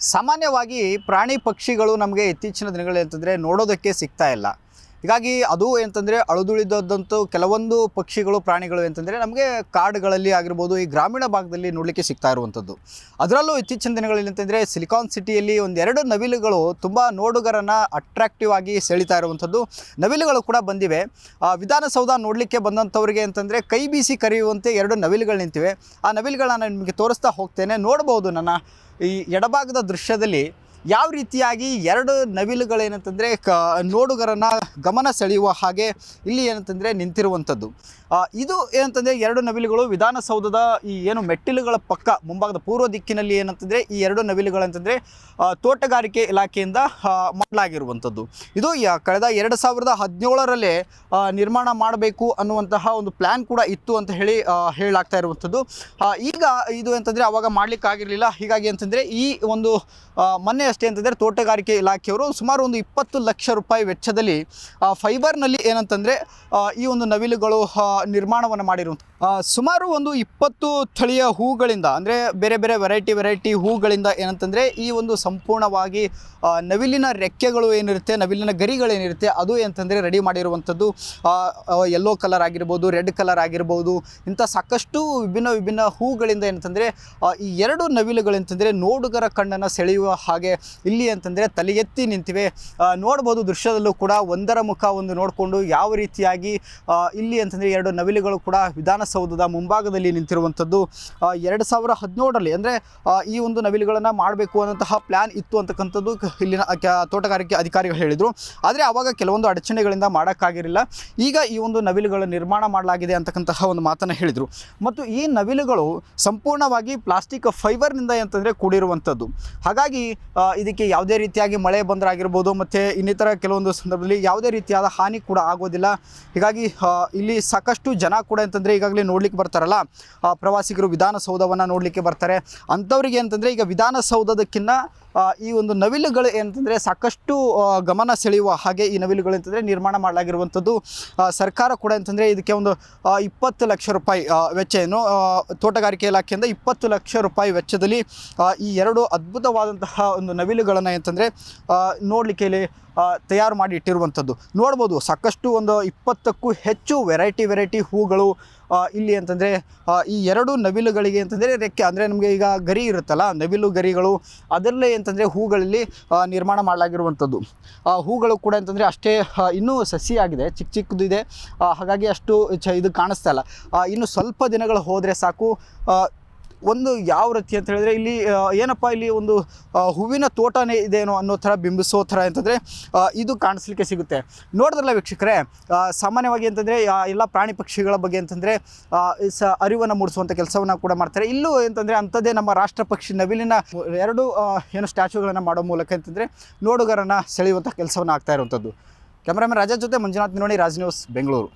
ಸಾಮಾನ್ಯವಾಗಿ ಪ್ರಾಣಿ ಪಕ್ಷಿಗಳು ನಮಗೆ ಇತ್ತೀಚಿನ ದಿನಗಳಲ್ಲಿ ಅಂತಂದರೆ ನೋಡೋದಕ್ಕೆ ಸಿಗ್ತಾ ಇಲ್ಲ. ಹೀಗಾಗಿ ಅದು ಅಂತಂದರೆ ಅಳುದುಳಿದಂತೂ ಕೆಲವೊಂದು ಪಕ್ಷಿಗಳು ಪ್ರಾಣಿಗಳು ಅಂತಂದರೆ ನಮಗೆ ಕಾಡುಗಳಲ್ಲಿ ಆಗಿರ್ಬೋದು ಈ ಗ್ರಾಮೀಣ ಭಾಗದಲ್ಲಿ ನೋಡಲಿಕ್ಕೆ ಸಿಗ್ತಾ ಇರುವಂಥದ್ದು. ಅದರಲ್ಲೂ ಇತ್ತೀಚಿನ ದಿನಗಳಲ್ಲಿ ಅಂತಂದರೆ ಸಿಲಿಕಾನ್ ಸಿಟಿಯಲ್ಲಿ ಒಂದೆರಡು ನವಿಲುಗಳು ತುಂಬ ನೋಡುಗರನ್ನು ಅಟ್ರಾಕ್ಟಿವ್ ಆಗಿ ಸೆಳೀತಾ ಇರುವಂಥದ್ದು. ನವಿಲುಗಳು ಕೂಡ ಬಂದಿವೆ. ಆ, ವಿಧಾನಸೌಧ ನೋಡಲಿಕ್ಕೆ ಬಂದಂಥವ್ರಿಗೆ ಅಂತಂದರೆ ಕೈ ಬೀಸಿ ಕರೆಯುವಂತೆ ಎರಡು ನವಿಲುಗಳು ನಿಂತಿವೆ. ಆ ನವಿಲುಗಳನ್ನ ನಾನು ನಿಮಗೆ ತೋರಿಸ್ತಾ ಹೋಗ್ತೇನೆ. ನೋಡ್ಬೋದು ನನ್ನ ಈ ಎಡಭಾಗದ ದೃಶ್ಯದಲ್ಲಿ ಯಾವ ರೀತಿಯಾಗಿ ಎರಡು ನವಿಲುಗಳೇನಂತಂದರೆ ಕ ನೋಡುಗರನ್ನ ಗಮನ ಸೆಳೆಯುವ ಹಾಗೆ ಇಲ್ಲಿ ಏನಂತಂದರೆ ನಿಂತಿರುವಂಥದ್ದು. ಇದು ಏನಂತಂದರೆ ಎರಡು ನವಿಲುಗಳು ವಿಧಾನಸೌಧದ ಈ ಏನು ಮೆಟ್ಟಿಲುಗಳ ಪಕ್ಕ, ಮುಂಭಾಗದ ಪೂರ್ವ ದಿಕ್ಕಿನಲ್ಲಿ ಏನಂತಂದರೆ ಈ ಎರಡು ನವಿಲುಗಳಂತಂದರೆ ತೋಟಗಾರಿಕೆ ಇಲಾಖೆಯಿಂದ ಮಾಡಲಾಗಿರುವಂಥದ್ದು. ಇದು ಕಳೆದ ಎರಡು ಸಾವಿರದ ಹದಿನೇಳರಲ್ಲೇ ನಿರ್ಮಾಣ ಮಾಡಬೇಕು ಅನ್ನುವಂತಹ ಒಂದು ಪ್ಲ್ಯಾನ್ ಕೂಡ ಇತ್ತು ಅಂತ ಹೇಳಿ ಹೇಳಲಾಗ್ತಾ ಇರುವಂಥದ್ದು. ಈಗ ಇದು ಅಂತಂದರೆ ಅವಾಗ ಮಾಡಲಿಕ್ಕಾಗಿರಲಿಲ್ಲ. ಹೀಗಾಗಿ ಅಂತಂದರೆ ಈ ಒಂದು ಮೊನ್ನೆ ಅಷ್ಟೇ ಅಂತಂದರೆ ತೋಟಗಾರಿಕೆ ಇಲಾಖೆಯವರು ಸುಮಾರು ಒಂದು ಇಪ್ಪತ್ತು ಲಕ್ಷ ರೂಪಾಯಿ ವೆಚ್ಚದಲ್ಲಿ ಫೈಬರ್ನಲ್ಲಿ ಏನಂತಂದರೆ ಈ ಒಂದು ನವಿಲುಗಳು ನಿರ್ಮಾಣವನ್ನು ಮಾಡಿರುವಂಥ ಸುಮಾರು ಒಂದು ಇಪ್ಪತ್ತು ತಳಿಯ ಹೂಗಳಿಂದ, ಅಂದರೆ ಬೇರೆ ಬೇರೆ ವೆರೈಟಿ ವೆರೈಟಿ ಹೂಗಳಿಂದ ಏನಂತಂದರೆ, ಈ ಒಂದು ಸಂಪೂರ್ಣವಾಗಿ ನವಿಲಿನ ರೆಕ್ಕೆಗಳು ಏನಿರುತ್ತೆ, ನವಿಲಿನ ಗರಿಗಳೇನಿರುತ್ತೆ, ಅದು ಏನಂತಂದರೆ ರೆಡಿ ಮಾಡಿರುವಂಥದ್ದು ಯೆಲ್ಲೋ ಕಲರ್ ಆಗಿರ್ಬೋದು ರೆಡ್ ಕಲರ್ ಆಗಿರ್ಬೋದು, ಇಂಥ ಸಾಕಷ್ಟು ವಿಭಿನ್ನ ವಿಭಿನ್ನ ಹೂಗಳಿಂದ ಏನಂತಂದರೆ ಈ ಎರಡು ನವಿಲುಗಳಂತಂದರೆ ನೋಡುಗರ ಕಣ್ಣನ್ನು ಸೆಳೆಯುವ ಹಾಗೆ ಇಲ್ಲಿ ಅಂತಂದರೆ ತಲೆಗೆತ್ತಿ ನಿಂತಿವೆ. ನೋಡ್ಬೋದು ದೃಶ್ಯದಲ್ಲೂ ಕೂಡ ಒಂದರ ಮುಖ ಒಂದು ನೋಡಿಕೊಂಡು ಯಾವ ರೀತಿಯಾಗಿ ಇಲ್ಲಿ ಅಂತಂದರೆ ಎರಡು ನವಿಲುಗಳು ಕೂಡ ವಿಧಾನಸೌಧದ ಮುಂಭಾಗದಲ್ಲಿ ನಿಂತಿರುವಂಥದ್ದು. ಎರಡು ಸಾವಿರ ಹದಿನೇಳರಲ್ಲಿ ಅಂದರೆ ಈ ಒಂದು ನವಿಲುಗಳನ್ನು ಮಾಡಬೇಕು ಅನ್ನೋಂತಹ ಪ್ಲ್ಯಾನ್ ಇತ್ತು ಅಂತಕ್ಕಂಥದ್ದು ಇಲ್ಲಿನ ತೋಟಗಾರಿಕೆ ಅಧಿಕಾರಿಗಳು ಹೇಳಿದರು. ಆದರೆ ಆವಾಗ ಕೆಲವೊಂದು ಅಡಚಣೆಗಳಿಂದ ಮಾಡೋಕ್ಕಾಗಿರಲಿಲ್ಲ. ಈಗ ಈ ಒಂದು ನವಿಲುಗಳ ನಿರ್ಮಾಣ ಮಾಡಲಾಗಿದೆ ಅಂತಕ್ಕಂತಹ ಒಂದು ಮಾತನ್ನು ಹೇಳಿದರು. ಮತ್ತು ಈ ನವಿಲುಗಳು ಸಂಪೂರ್ಣವಾಗಿ ಪ್ಲಾಸ್ಟಿಕ್ ಫೈಬರ್ನಿಂದ ಅಂತಂದರೆ ಕೂಡಿರುವಂಥದ್ದು. ಹಾಗಾಗಿ ಇದಕ್ಕೆ ಯಾವುದೇ ರೀತಿಯಾಗಿ ಮಳೆ ಬಂದರಾಗಿರ್ಬೋದು, ಮತ್ತು ಇನ್ನಿತರ ಕೆಲವೊಂದು ಸಂದರ್ಭದಲ್ಲಿ ಯಾವುದೇ ರೀತಿಯಾದ ಹಾನಿ ಕೂಡ ಆಗೋದಿಲ್ಲ. ಹೀಗಾಗಿ ಇಲ್ಲಿ ಸಾಕಷ್ಟು ಜನ ಕೂಡ ಅಂತಂದರೆ ಈಗಾಗಲೇ ನೋಡಲಿಕ್ಕೆ ಬರ್ತಾರಲ್ಲ ಪ್ರವಾಸಿಗರು ವಿಧಾನಸೌಧವನ್ನು ನೋಡಲಿಕ್ಕೆ ಬರ್ತಾರೆ. ಅಂಥವ್ರಿಗೆ ಅಂತಂದರೆ ಈಗ ವಿಧಾನಸೌಧದಕ್ಕಿಂತ ಈ ಒಂದು ನವಿಲುಗಳು ಏನಂತಂದರೆ ಸಾಕಷ್ಟು ಗಮನ ಸೆಳೆಯುವ ಹಾಗೆ ಈ ನವಿಲುಗಳು ಅಂತಂದರೆ ನಿರ್ಮಾಣ ಮಾಡಲಾಗಿರುವಂಥದ್ದು. ಸರ್ಕಾರ ಕೂಡ ಅಂತಂದರೆ ಇದಕ್ಕೆ ಒಂದು ಇಪ್ಪತ್ತು ಲಕ್ಷ ರೂಪಾಯಿ ವೆಚ್ಚ ಏನು ತೋಟಗಾರಿಕೆ ಇಲಾಖೆಯಿಂದ ಇಪ್ಪತ್ತು ಲಕ್ಷ ರೂಪಾಯಿ ವೆಚ್ಚದಲ್ಲಿ ಈ ಎರಡು ಅದ್ಭುತವಾದಂತಹ ಒಂದು ನವಿಲುಗಳನ್ನು ಅಂತಂದರೆ ನೋಡಲಿಕ್ಕೆ ಇಲ್ಲಿ ತಯಾರು ಮಾಡಿ ಇಟ್ಟಿರುವಂಥದ್ದು ನೋಡ್ಬೋದು, ಸಾಕಷ್ಟು ಒಂದು ಇಪ್ಪತ್ತಕ್ಕೂ ಹೆಚ್ಚು ವೆರೈಟಿ ವೆರೈಟಿ ಹೂಗಳು ಇಲ್ಲಿ ಅಂತಂದರೆ ಈ ಎರಡು ನವಿಲುಗಳಿಗೆ ಅಂತಂದರೆ ರೆಕ್ಕೆ, ಅಂದರೆ ನಮಗೆ ಈಗ ಗರಿ ಇರುತ್ತಲ್ಲ, ನವಿಲು ಗರಿಗಳು, ಅದರಲ್ಲೇ ಅಂತಂದರೆ ಹೂಗಳಲ್ಲಿ ನಿರ್ಮಾಣ ಮಾಡಲಾಗಿರುವಂಥದ್ದು ಹೂಗಳು ಕೂಡ ಅಂತಂದರೆ ಅಷ್ಟೇ ಇನ್ನೂ ಸಸಿಯಾಗಿದೆ, ಚಿಕ್ಕ ಚಿಕ್ಕದು ಇದೆ. ಹಾಗಾಗಿ ಅಷ್ಟು ಇದು ಕಾಣಿಸ್ತಾ ಇಲ್ಲ. ಇನ್ನು ಸ್ವಲ್ಪ ದಿನಗಳು ಹೋದರೆ ಸಾಕು ಒಂದು ಯಾವ ರೀತಿ ಅಂತ ಹೇಳಿದ್ರೆ ಇಲ್ಲಿ ಏನಪ್ಪ ಇಲ್ಲಿ ಒಂದು ಹೂವಿನ ತೋಟನೇ ಇದೇನೋ ಅನ್ನೋ ಥರ ಬಿಂಬಿಸೋ ಥರ ಅಂತಂದರೆ ಇದು ಕಾಣಿಸ್ಲಿಕ್ಕೆ ಸಿಗುತ್ತೆ. ನೋಡಿದ್ರಲ್ಲ ವೀಕ್ಷಕರೇ ಸಾಮಾನ್ಯವಾಗಿ ಅಂತಂದರೆ ಎಲ್ಲ ಪ್ರಾಣಿ ಪಕ್ಷಿಗಳ ಬಗ್ಗೆ ಅಂತಂದರೆ ಸ, ಅರಿವನ್ನು ಮೂಡಿಸುವಂಥ ಕೆಲಸವನ್ನು ಕೂಡ ಮಾಡ್ತಾರೆ. ಇಲ್ಲೂ ಅಂತಂದರೆ ಅಂಥದ್ದೇ ನಮ್ಮ ರಾಷ್ಟ್ರ ಪಕ್ಷಿ ನವಿಲಿನ ಎರಡು ಏನು ಸ್ಟ್ಯಾಚುಗಳನ್ನು ಮಾಡೋ ಮೂಲಕ ಅಂತಂದರೆ, ನೋಡುಗರನ್ನು ಸೆಳೆಯುವಂಥ ಕೆಲಸವನ್ನು ಆಗ್ತಾ ಇರುವಂಥದ್ದು. ಕ್ಯಾಮ್ರಾಮನ್ ರಾಜಾ ಜೊತೆ ಮಂಜುನಾಥ್ ನೋಡಿ ರಾಜ್ ನ್ಯೂಸ್, ಬೆಂಗಳೂರು.